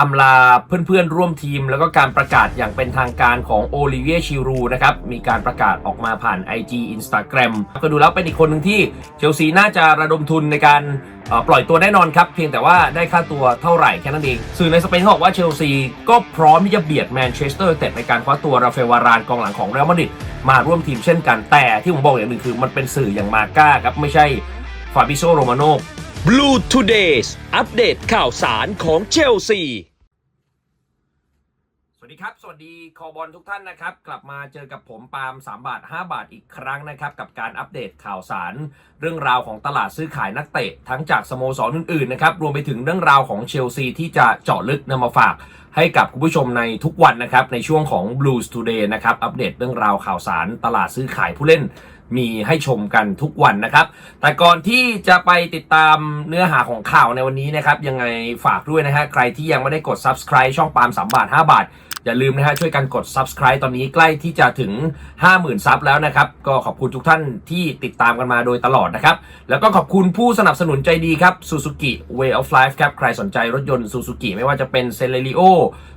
อำลาเพื่อนๆร่วมทีม แล้วก็การประกาศอย่างเป็นทางการของโอลิเวียชิรูนะครับ มีการประกาศออกมาผ่าน IG Instagram ก็ดูแล้วเป็นอีกคนหนึ่งที่เชลซีน่าจะระดมทุนในการปล่อยตัวแน่นอนครับ เพียงแต่ว่าได้ค่าตัวเท่าไหร่แค่นั้นเอง สื่อในสเปนบอกว่าเชลซีก็พร้อมที่จะเบียดแมนเชสเตอร์เต็ดในการคว้าตัวราเอลวารานกองหลังของเรอัลมาดริดมาร่วมทีมเช่นกันแต่ที่ผมบอกอย่างหนึ่งคือมันเป็นสื่ออย่างมาก้าครับไม่ใช่ฟาบิโซโรมาโน Blue Todays อัปเดตข่าวสารของเชลซี สวัสดีครับ สวัสดีคอบอลทุกท่านนะครับ กลับมาเจอกับผมปาล์ม3 บาท 5 บาทอีกครั้งนะครับ กับการอัปเดตข่าวสาร เรื่องราวของตลาดซื้อขายนักเตะ ทั้งจากสโมสรอื่นๆนะครับ รวมไปถึงเรื่องราวของเชลซีที่จะเจาะลึกนำมาฝากให้กับคุณผู้ชมในทุกวันนะครับ ในช่วงของ Blues Today นะครับ อัปเดตเรื่องราวข่าวสารตลาดซื้อขายผู้เล่น มีให้ชมกันทุกวันนะครับ แต่ก่อนที่จะไปติดตามเนื้อหาของข่าวในวันนี้นะครับ ยังไงฝากด้วยนะฮะใครที่ยังไม่ได้กด subscribe ช่องปาล์ม3บาท 5 บาท อย่าลืมนะฮะช่วยกันกด subscribe ตอนนี้ใกล้ที่จะถึง 50,000 ซับแล้วนะครับ ก็ขอบคุณทุกท่านที่ติดตามกันมาโดยตลอดนะครับ แล้วก็ขอบคุณผู้สนับสนุนใจดีครับ Suzuki Way of Life ครับใครสนใจรถยนต์ Suzuki ไม่ว่าจะเป็น Celerio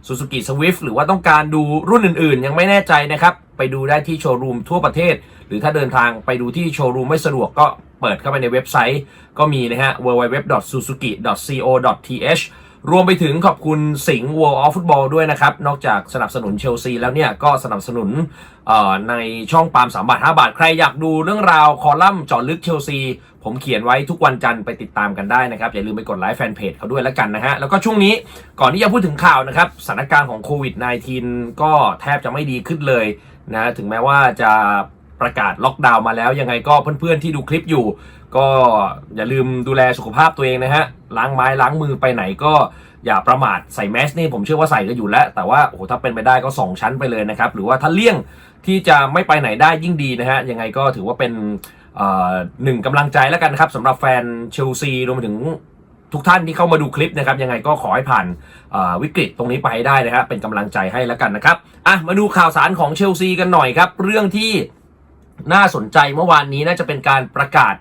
Suzuki Swift หรือว่าต้องการดูรุ่นอื่นๆ ยังไม่แน่ใจนะครับ ไปดูได้ที่โชว์รูมทั่วประเทศ หรือถ้าเดินทางไปดูที่โชว์รูมไม่สะดวกก็เปิดเข้าไปในเว็บไซต์ ก็มีนะฮะ www.suzuki.co.th รวมไปถึงขอบคุณสิงห์ World of Football ด้วยนะครับ นอกจากสนับสนุนเชลซีแล้วเนี่ย ก็สนับสนุนในช่องปาล์ม3บาท5บาท ใครอยากดูเรื่องราวคอลัมน์เจาะลึกเชลซี ผมเขียนไว้ทุกวันจันทร์ไปติดตามกันได้นะครับ อย่าลืมไปกดไลค์แฟนเพจเขาด้วยแล้วกันนะฮะ แล้วก็ช่วงนี้ก่อนที่จะพูดถึงข่าวนะครับสถานการณ์ของโควิด -19 ก็แทบจะไม่ดีขึ้นเลย นะถึงแม้ว่าจะประกาศล็อกดาวน์มาแล้ว ยังไงก็เพื่อนๆที่ดูคลิปอยู่ ก็อย่าลืมดูแลสุขภาพตัวเองนะฮะล้างไม้ล้างมือไปไหนก็อย่าประมาทใส่แมสนี่ผมเชื่อว่าใส่กันอยู่แล้ว แต่ว่าโอ้โหถ้าเป็นไปได้ก็ 2 ชั้นไปเลยนะครับ หรือว่าถ้าเลี่ยงที่จะไม่ไปไหนได้ยิ่งดีนะฮะยังไงก็ถือว่าเป็นหนึ่งกำลังใจแล้วกันครับสำหรับแฟนเชลซีรวมไปถึง ทุกท่านที่เข้ามาดูคลิปนะครับยังไงก็ขอให้ผ่านวิกฤตตรงนี้ไปได้นะครับเป็นกำลังใจให้แล้วกันนะครับอะมาดูข่าวสารของเชลซีกันหน่อยครับ เรื่องที่น่าสนใจเมื่อวานนี้น่าจะเป็นการประกาศ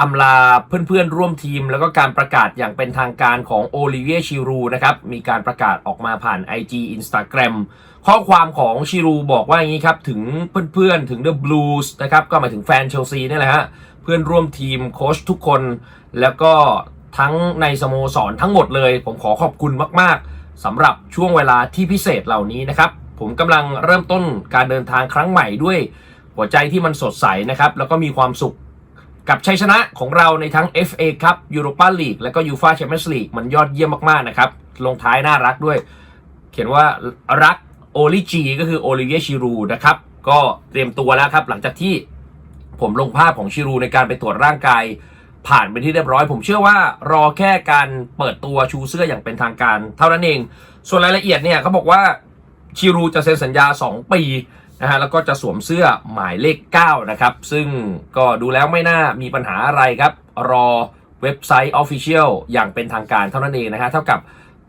อำลาเพื่อนๆร่วมทีม แล้วก็การประกาศอย่างเป็นทางการของโอลิเวียชิรูนะครับมีการประกาศออกมาผ่าน IG Instagram ข้อความของชิรูบอกว่าอย่างนี้ครับ ถึงเพื่อนๆ ถึง The Blues นะครับก็หมายถึงแฟนเชลซีนี่แหละฮะเพื่อนร่วมทีมโค้ชทุกคนแล้วก็ ทั้งในสโมสรทั้งหมดเลย ผมขอขอบคุณมาก ๆสำหรับช่วงเวลาที่พิเศษเหล่านี้นะครับ ผมกำลังเริ่มต้นการเดินทางครั้งใหม่ด้วย หัวใจที่มันสดใสนะครับ แล้วก็มีความสุขกับชัยชนะของเราในทั้ง FA ครับ Europa League และก็ UEFA Champions League มันยอดเยี่ยมมาก ๆ นะครับ ลงท้ายน่ารักด้วย เขียนว่ารักโอลิจีก็คือโอลิเวียชิรูนะครับ ก็เตรียมตัวแล้วครับ หลังจากที่ผมลงภาพของชิรูในการไปตรวจร่างกาย ผ่านไปที่เรียบร้อยผมเชื่อว่ารอแค่การเปิดตัวชูเสื้ออย่างเป็นทางการ เท่านั้นเอง ส่วนรายละเอียดเนี่ยเขาบอกว่าชิรูจะเซ็นสัญญา 2 ปีนะฮะแล้วก็จะสวมเสื้อหมายเลข 9 นะครับ ซึ่งก็ดูแล้วไม่น่ามีปัญหาอะไรครับ รอเว็บไซต์ Official อย่างเป็นทางการเท่านั้นเองนะฮะเท่ากับ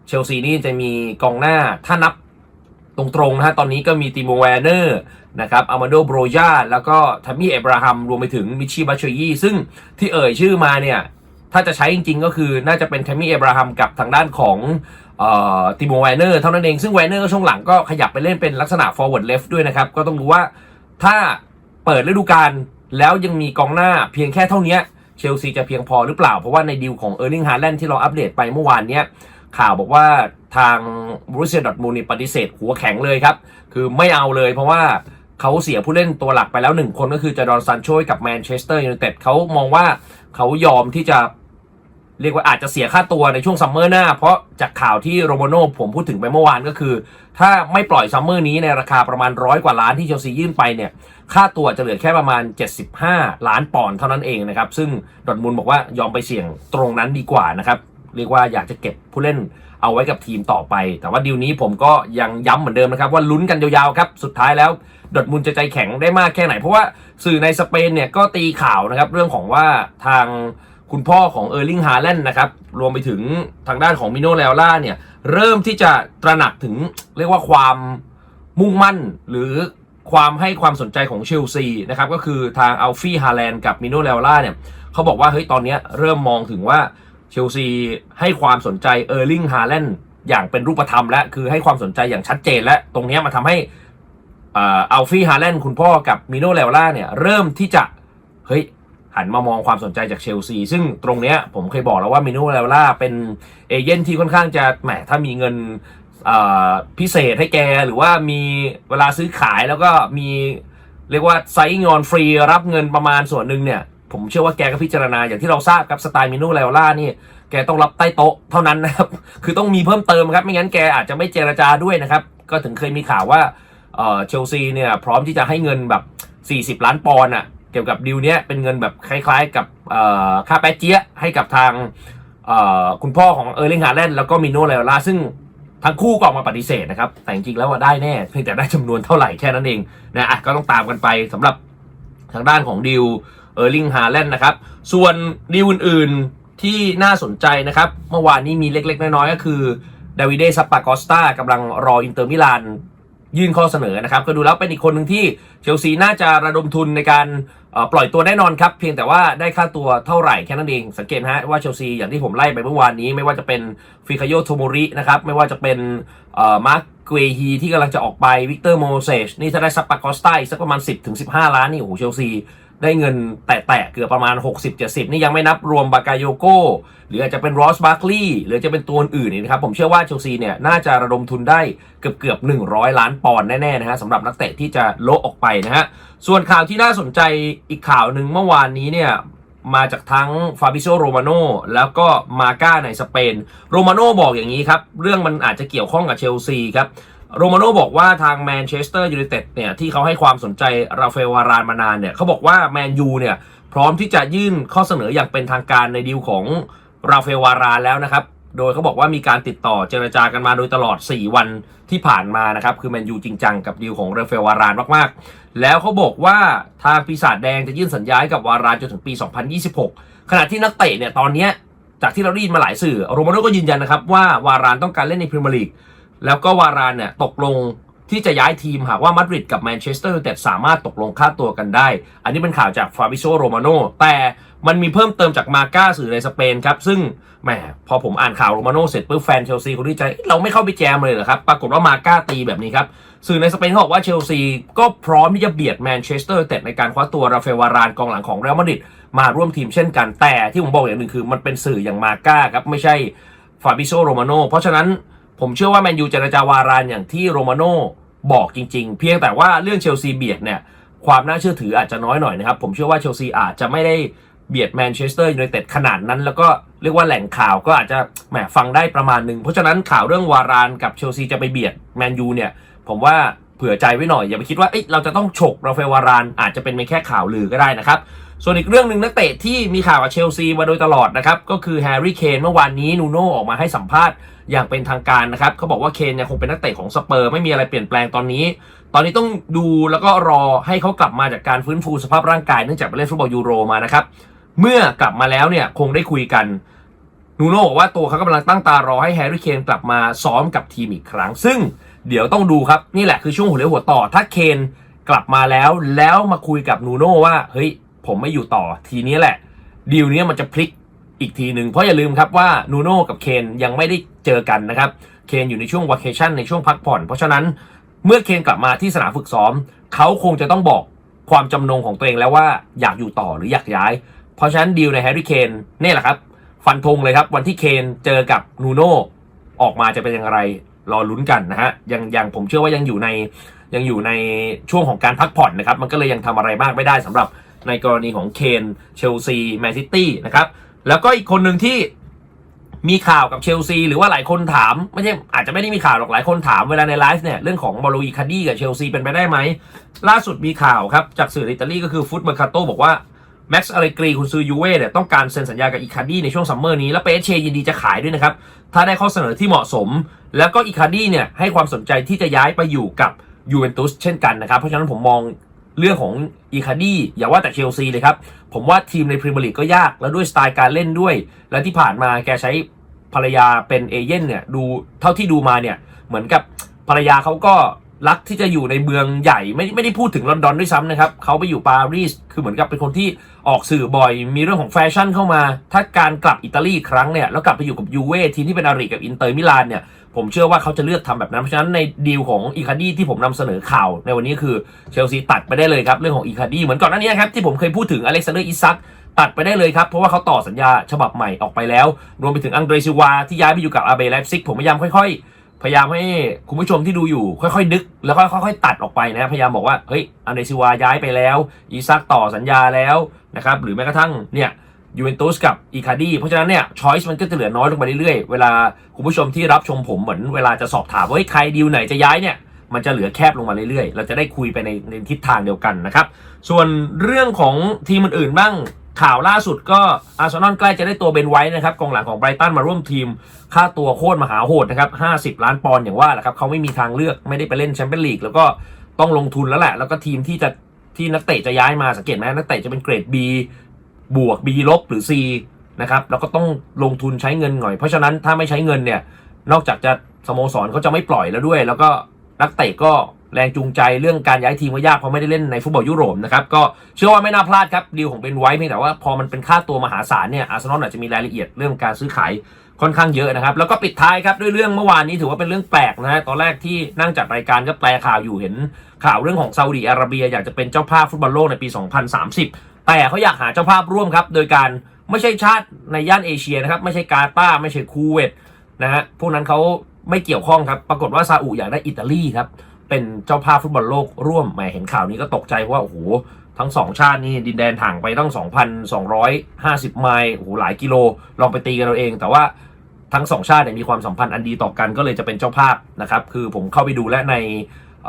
เชลซีนี่จะมีกองหน้าถ้านับ ตรงๆนะฮะตอนนี้ก็มีติโมแวร์เนอร์นะครับอามาโดโบรยาแล้วก็ทัมมี่เอบราฮัมรวมไปถึงมิชชีบัชชยี่ซึ่งที่เอ่ยชื่อมาเนี่ย ถ้าจะใช้จริงๆ ก็คือน่าจะเป็นทัมมี่เอบราฮัมกับทางด้านของติโมแวร์เนอร์เท่านั้นเอง ซึ่งแวร์เนอร์ช่วงหลังก็ขยับไปเล่นเป็นลักษณะ forward left ด้วยนะครับ ก็ต้องดูว่าถ้าเปิดฤดูกาลแล้วยังมีกองหน้าเพียงแค่เท่านี้เชลซีจะเพียงพอหรือเปล่า เพราะว่าในดีลของเออร์ลิงฮาแลนด์ที่เราอัปเดตไปเมื่อวานเนี้ยข่าวบอกว่า ทางบรูเซียดอทมูนี่ปฏิเสธหัวแข็งเลยครับ คือไม่เอาเลยเพราะว่าเขาเสียผู้เล่นตัวหลักไปแล้วหนึ่งคนก็คือจาดอนซันโชยกับแมนเชสเตอร์ยูไนเต็ดเขามองว่าเขายอมที่จะเรียกว่าอาจจะเสียค่าตัวในช่วงซัมเมอร์หน้า เพราะจากข่าวที่โรโมโนผมพูดถึงไปเมื่อวานก็คือ ถ้าไม่ปล่อยซัมเมอร์นี้ในราคาประมาณร้อยกว่าล้านที่เชลซียื่นไปเนี่ย ค่าตัวจะเหลือแค่ประมาณ 75 ล้านปอนด์เท่านั้นเองนะครับ ซึ่งดอทมุนด์บอกว่ายอมไปเสี่ยงตรงนั้นดีกว่านะครับ เรียกว่าอยากจะเก็บผู้เล่นเอาไว้กับทีมต่อไป แต่ว่าดีลนี้ผมก็ยังย้ำเหมือนเดิมนะครับ ว่าลุ้นกันยาวๆครับ สุดท้ายแล้วดอร์ทมุนด์จะใจแข็งได้มากแค่ไหน เพราะว่าสื่อในสเปนเนี่ยก็ตีข่าวนะครับ เรื่องของว่าทางคุณพ่อของเออร์ลิงฮาแลนด์นะครับ รวมไปถึงทางด้านของมิโนเลล่าเนี่ยเริ่มที่จะตระหนักถึงเรียกว่าความมุ่งมั่นหรือความให้ความสนใจของเชลซีนะครับก็คือทางอัลฟี่ฮาแลนด์กับมิโนเลล่าเนี่ยเขาบอกว่าเฮ้ยตอนนี้เริ่มมองถึงว่า เชลซีให้ความสนใจเออร์ลิงฮาแลนด์อย่างเป็นรูปธรรมและคือให้ความสนใจอย่างชัดเจนและตรงนี้มันทำให้อัลฟี่ฮาแลนด์คุณพ่อกับมิโนเลวล่าเนี่ยเริ่มที่จะเฮ้ยหันมามองความสนใจจากเชลซี ซึ่งตรงเนี้ยผมเคยบอกแล้วว่ามิโนเลวล่าเป็นเอเย่นที่ค่อนข้างจะแหมถ้ามีเงินพิเศษให้แกหรือว่ามีเวลาซื้อขายแล้วก็มีเรียกว่าไซงอนฟรีรับเงินประมาณส่วนหนึ่งเนี่ย ผมเชื่อว่าแกก็พิจารณาอย่างที่เราทราบครับสไตล์มิโนเลวล่านี่แกต้องรับใต้โต๊ะเท่านั้นนะครับ คือต้องมีเพิ่มเติมครับไม่งั้นแกอาจจะไม่เจรจาด้วยนะครับ ก็ถึงเคยมีข่าวว่าเออเชลซีเนี่ยพร้อมที่จะให้เงินแบบ 40 ล้านปอนด์อะเกี่ยวกับดีลเนี้ยเป็นเงินแบบคล้าย ๆ กับค่าแป๊ะเจี๊ยให้กับทางคุณพ่อของเออร์ลิงฮาแลนด์แล้วก็มิโนเลล่าซึ่งทั้งคู่ก็ออกมาปฏิเสธนะครับ แต่จริงๆแล้วว่าได้แน่ เพียงแต่ได้จำนวนเท่าไหร่แค่นั้นเองนะอะก็ต้องตามกันไปสำหรับทางด้านของดิว เออร์ลิงฮาแลนด์นะครับ ส่วนดีลอื่นๆที่น่าสนใจนะครับ เมื่อวานนี้มีเล็ก ๆ น้อยๆก็คือดาวิเดซัปปากอสตากำลังรออินเตอร์มิลานยื่นข้อเสนอนะครับ ก็ดูแล้วเป็นอีกคนหนึ่งที่เชลซีน่าจะระดมทุนในการปล่อยตัวแน่นอนครับ เพียงแต่ว่าได้ค่าตัวเท่าไหร่แค่นั้นเอง สังเกตนะฮะว่าเชลซีอย่างที่ผมไล่ไปเมื่อวานนี้ ไม่ว่าจะเป็นฟิคาโยโทโมรินะครับ ไม่ว่าจะเป็นมาร์คเกวฮีที่กำลังจะออกไปวิกเตอร์โมเซชนี่ถ้าได้ซัปปากอสตาอีกสักประมาณ 10-15 ล้านนี่โอ้โหเชลซี ได้เงินแตะๆเกือบประมาณ 60-70 นี่ยังไม่นับรวมบากาโยโกหรืออาจจะเป็นรอสบาร์คลีย์หรือจะเป็นตัวอื่นนี่นะครับ ผมเชื่อว่าเชลซีเนี่ยน่าจะระดมทุนได้เกือบเกือบ100 ล้านปอนด์แน่ๆนะฮะสำหรับนักเตะที่จะโละออกไปนะฮะส่วนข่าวที่น่าสนใจอีกข่าวหนึ่งเมื่อวานนี้เนี่ยมาจากทั้งฟาบิโซโรมาโนแล้วก็มาก้าในสเปน โรมาโนบอกอย่างนี้ครับ เรื่องมันอาจจะเกี่ยวข้องกับเชลซีครับ โรมาโน่บอกว่าทางแมนเชสเตอร์ยูไนเต็ดเนี่ยที่เขาให้ความสนใจราเอลวารานมานานเนี่ยเขาบอกว่าแมนยูเนี่ยพร้อมที่จะยื่นข้อเสนออย่างเป็นทางการในดีลของราเอลวารานแล้วนะครับโดยเขาบอกว่ามีการติดต่อเจรจากันมาโดยตลอด 4 วันที่ผ่านมานะครับ คือแมนยูจริงจังกับดีลของราฟาเอลวารานมาก ๆ แล้วเขาบอกว่าทางปีศาจแดงจะยื่นสัญญาให้กับวารานจนถึงปี 2026 ขณะที่นักเตะเนี่ยตอนนี้จากที่เราได้ยินมาหลายสื่อโรมาโน่ก็ยืนยันนะครับว่าวารานต้องการเล่นในพรีเมียร์ลีก แล้วก็วารานเนี่ยตกลงที่จะย้ายทีมหากว่ามาดริดกับแมนเชสเตอร์ยูไนเต็ดสามารถตกลงค่าตัวกันได้ อันนี้เป็นข่าวจากฟาบิโซโรมาโนแต่มันมีเพิ่มเติมจากมาก้าสื่อในสเปนครับ ซึ่งแหมพอผมอ่านข่าวโรมาโนเสร็จปุ๊บแฟนเชลซีคนที่ใจ เราไม่เข้าไปแจมเลยเหรอครับ ปรากฏว่ามาก้าตีแบบนี้ครับ สื่อในสเปนเขาบอกว่าเชลซีก็พร้อมที่จะเบียดแมนเชสเตอร์ยูไนเต็ดในการคว้าตัวราเอลวารานกองหลังของเรอัลมาดริดมาร่วมทีมเช่นกันแต่ที่ผมบอกอย่างหนึ่งคือมันเป็นสื่ออย่างมาก้าครับไม่ใช่ฟาบิโซโรมาโนเพราะฉะนั้น ผมเชื่อว่าแมนยูจะเจรจาวารานอย่างที่โรมาโน่บอกจริง ๆ เพียงแต่ว่าเรื่องเชลซีเบียดเนี่ยความน่าเชื่อถืออาจจะน้อยหน่อยนะครับ ผมเชื่อว่าเชลซีอาจจะไม่ได้เบียดแมนเชสเตอร์ยูไนเต็ดขนาดนั้น แล้วก็เรียกว่าแหล่งข่าวก็อาจจะแหมฟังได้ประมาณหนึ่งเพราะฉะนั้นข่าวเรื่องวารานกับเชลซีจะไปเบียดแมนยูเนี่ยผมว่าเผื่อใจไว้หน่อยอย่าไปคิดว่าเอ้ยเราจะต้องฉกราฟเอลวารานอาจจะเป็นแค่ข่าวลือก็ได้นะครับส่วนอีกเรื่องหนึ่งนักเตะที่มีข่าวกับเชลซีมาโดยตลอดนะครับก็คือแฮร์รี่เคนเมื่อวานนี้นูโน่ออกมาให้สัมภาษณ์ อย่างเป็นทางการนะครับเขาบอกว่าเคนยังคงเป็นนักเตะของสเปอร์ไม่มีอะไรเปลี่ยนแปลงตอนนี้ ตอนนี้ต้องดูแล้วก็รอให้เขากลับมาจากการฟื้นฟูสภาพร่างกายเนื่องจากไปเล่นฟุตบอลยูโรมานะครับเมื่อกลับมาแล้วเนี่ยคงได้คุยกันนูโน่บอกว่าตัวเขากำลังตั้งตารอให้แฮร์รี่เคนกลับมาซ้อมกับทีมอีกครั้ง ซึ่งเดี๋ยวต้องดูครับนี่แหละคือช่วงหัวเลี้ยวหัวต่อ ถ้าเคนกลับมาแล้วแล้วมาคุยกับนูโน่ว่าเฮ้ยผมไม่อยู่ต่อทีนี้แหละดีลนี้มันจะพลิก อีกทีหนึ่งเพราะอย่าลืมครับว่านูโน่กับเคนยังไม่ได้เจอกันนะครับเคนอยู่ในช่วงวัคเคชั่นในช่วงพักผ่อน เพราะฉะนั้นเมื่อเคนกลับมาที่สนามฝึกซ้อม เขาคงจะต้องบอกความจำนงของตัวเองแล้วว่าอยากอยู่ต่อหรืออยากย้าย เพราะฉะนั้นดีลในแฮร์รี่เคนนี่แหละครับ ฟันธงเลยครับ วันที่เคนเจอกับนูโน่ออกมาจะเป็นอย่างไรรอลุ้นกันนะฮะยังยังผมเชื่อว่ายังอยู่ในยังอยู่ในช่วงของการพักผ่อนนะครับ มันก็เลยยังทำอะไรมากไม่ได้สำหรับในกรณีของเคนเชลซีแมนซิตี้นะครับ แล้วก็อีกคนหนึ่งที่มีข่าวกับเชลซีหรือว่าหลายคนถามไม่ใช่อาจจะไม่ได้มีข่าวหรอกหลายคนถามเวลาในไลฟ์เนี่ยเรื่องของบอลลูอีคาดี้กับเชลซีเป็นไปได้ไหม ล่าสุดมีข่าวครับจากสื่ออิตาลีก็คือฟุตเมอร์คาโตบอกว่าแม็กซ์อเลกรีคุณซื้อยูเว่เนี่ยต้องการเซ็นสัญญากับอีคาร์ดี้ในช่วงซัมเมอร์นี้ แล้วเปเชยินดีจะขายด้วยนะครับ ถ้าได้ข้อเสนอที่เหมาะสม แล้วก็อีคาร์ดี้เนี่ยให้ความสนใจที่จะย้ายไปอยู่กับยูเวนตุสเช่นกันนะครับ เพราะฉะนั้นผมมอง เรื่องของอีคาดี้อย่าว่าแต่เชลซีเลยครับ ผมว่าทีมในพรีเมียร์ลีกก็ยาก แล้วด้วยสไตล์การเล่นด้วย และที่ผ่านมาแกใช้ภรรยาเป็นเอเย่นเนี่ยดูเท่าที่ดูมาเนี่ยเหมือนกับภรรยาเขาก็รักที่จะอยู่ในเมืองใหญ่ไม่ไม่ได้พูดถึงลอนดอนด้วยซ้ำนะครับเขาไปอยู่ปารีสคือเหมือนกับเป็นคนที่ ออกสื่อบ่อย มีเรื่องของแฟชั่นเข้ามา ถ้าการกลับอิตาลีครั้งเนี่ย แล้วกลับไปอยู่กับยูเว่ทีมที่เป็นอาริกับอินเตอร์มิลานเนี่ย ผมเชื่อว่าเขาจะเลือกทำแบบนั้น เพราะฉะนั้นในดีลของอีคาดี้ที่ผมนำเสนอข่าว ในวันนี้คือเชลซีตัดไปได้เลยครับ เรื่องของอีคาดี้เหมือนก่อนหน้านี้ครับที่ผมเคยพูดถึงอเล็กซานเดอร์อิซักตัดไปได้เลยครับ เพราะว่าเขาต่อสัญญาฉบับใหม่ออกไปแล้ว รวมไปถึงอังเดรซิวาที่ย้ายไปอยู่กับอาเบไลฟ์ซิกผมพยายามค่อยๆพยายามให้คุณผู้ชมที่ดูอยู่ค่อยๆ นึก แล้วค่อยๆตัดออกไปนะพยายามบอกว่าเฮ้ยอังเดรซิวาย้ายไปแล้ว อีซักต่อสัญญาแล้ว นะครับหรือแม้กระทั่งเนี่ยยูเวนตุสกับอีคาดีเพราะฉะนั้นเนี่ยช้อยส์มันก็จะเหลือน้อยลงไปเรื่อยๆ เวลาคุณผู้ชมที่รับชมผมเหมือนเวลาจะสอบถามว่าเฮ้ยใครดีลไหนจะย้ายเนี่ยมันจะเหลือแคบลงมาเรื่อยๆ เราจะได้คุยไปในในทิศทางเดียวกันนะครับ ส่วนเรื่องของทีมอื่นๆบ้างข่าวล่าสุดก็อาร์เซนอลใกล้จะได้ตัวเบนไว้นะครับกองหลังของไบรตันมาร่วมทีม ค่าตัวโคตรมหาโหดนะครับ 50 ล้านปอนด์อย่างว่าแหละครับเขาไม่มีทางเลือกไม่ได้ไปเล่นแชมเปี้ยนลีกแล้วก็ต้องลงทุนแล้วแหละ แล้วก็ทีมที่จะ ที่นักเตะจะย้ายมาสังเกตไหมนักเตะจะเป็นเกรด B บวก B ลบหรือ C นะครับแล้วก็ต้องลงทุนใช้เงินหน่อย เพราะฉะนั้นถ้าไม่ใช้เงินเนี่ยนอกจากจะสโมสรเขาจะไม่ปล่อยแล้วด้วย แล้วก็นักเตะก็แรงจูงใจเรื่องการย้ายทีมก็ยากเพราะไม่ได้เล่นในฟุตบอลยุโรปนะครับก็เชื่อว่าไม่น่าพลาดครับดีลของเบนไว้เพียงแต่ว่าพอมันเป็นค่าตัวมหาศาลเนี่ยอาร์เซนอลอาจจะมีรายละเอียดเรื่องการซื้อขาย ค่อนข้างเยอะนะครับ แล้วก็ปิดท้ายครับด้วยเรื่องเมื่อวานนี้ถือว่าเป็นเรื่องแปลกนะฮะตอนแรกที่นั่งจัดรายการก็แปลข่าวอยู่เห็นข่าวเรื่องของซาอุดิอาระเบีย อยากจะเป็นเจ้าภาพฟุตบอลโลกในปี 2030 แต่เขาอยากหาเจ้าภาพร่วมครับ โดยการไม่ใช่ชาติในย่านเอเชียนะครับไม่ใช่กาตาร์ไม่ใช่คูเวตนะฮะพวกนั้นเขาไม่เกี่ยวข้องครับ ปรากฏว่าซาอุอยากได้อิตาลีครับเป็นเจ้าภาพฟุตบอลโลกร่วมแหมเห็นข่าวนี้ก็ตกใจว่าโอ้โห ทั้งสองชาตินี่ดินแดนห่างไปตั้ง 2,250 ไมล์โอ้โหหลายกิโล ลองไปตีกันเราเอง แต่ว่าทั้งสองชาติเนี่ยมีความสัมพันธ์อันดีต่อกันก็เลยจะเป็นเจ้าภาพนะครับ คือผมเข้าไปดูและในเ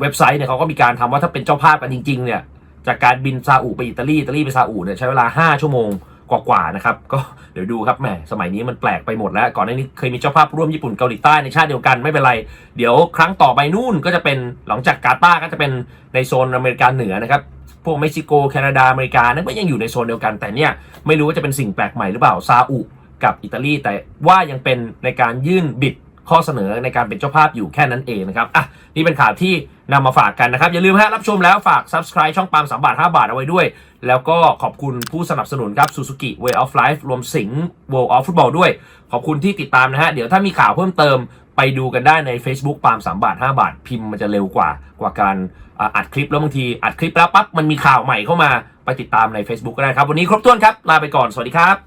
เว็บไซต์เนี่ยเขาก็มีการทำว่าถ้าเป็นเจ้าภาพกันจริง ๆ เนี่ย จากการบินซาอุไปอิตาลีอิตาลีไปซาอุเนี่ยใช้เวลา 5 ชั่วโมง กว่าๆนะครับก็เดี๋ยวดูครับแหมสมัยนี้มันแปลกไปหมดแล้วก่อนหน้านี้เคยมีเจ้าภาพร่วมญี่ปุ่นเกาหลีใต้ในชาติเดียวกันไม่เป็นไร เดี๋ยวครั้งต่อไปนู่นก็จะเป็นหลังจากกาตาร์ก็จะเป็นในโซนอเมริกาเหนือนะครับพวกเม็กซิโกแคนาดาอเมริกานั้นก็ยังอยู่ในโซนเดียวกัน แต่เนี่ยไม่รู้ว่าจะเป็นสิ่งแปลกใหม่หรือเปล่าซาอุกับอิตาลีแต่ว่ายังเป็นในการยื่นบิด ข้อเสนอในการเป็นเจ้าภาพอยู่แค่นั้นเองนะครับอะนี่เป็นข่าวที่นำมาฝากกันนะครับ อย่าลืมฮะรับชมแล้วฝาก subscribe ช่องปามสามบาท5บาทเอาไว้ด้วย แล้วก็ขอบคุณผู้สนับสนุนครับ Suzuki Way of Life รวมสิงห์ World of Football ด้วย ขอบคุณที่ติดตามนะฮะเดี๋ยวถ้ามีข่าวเพิ่มเติมไปดูกันได้ใน Facebook ปาล์ม3บาท 5 บาท พิมพ์มันจะเร็วกว่ากว่าการอัดคลิปแล้วบางทีอัดคลิปแล้วปั๊บมันมีข่าวใหม่เข้ามาไปติดตามใน Facebook ก็ได้ครับ วันนี้ครบถ้วนครับ ลาไปก่อน สวัสดีครับ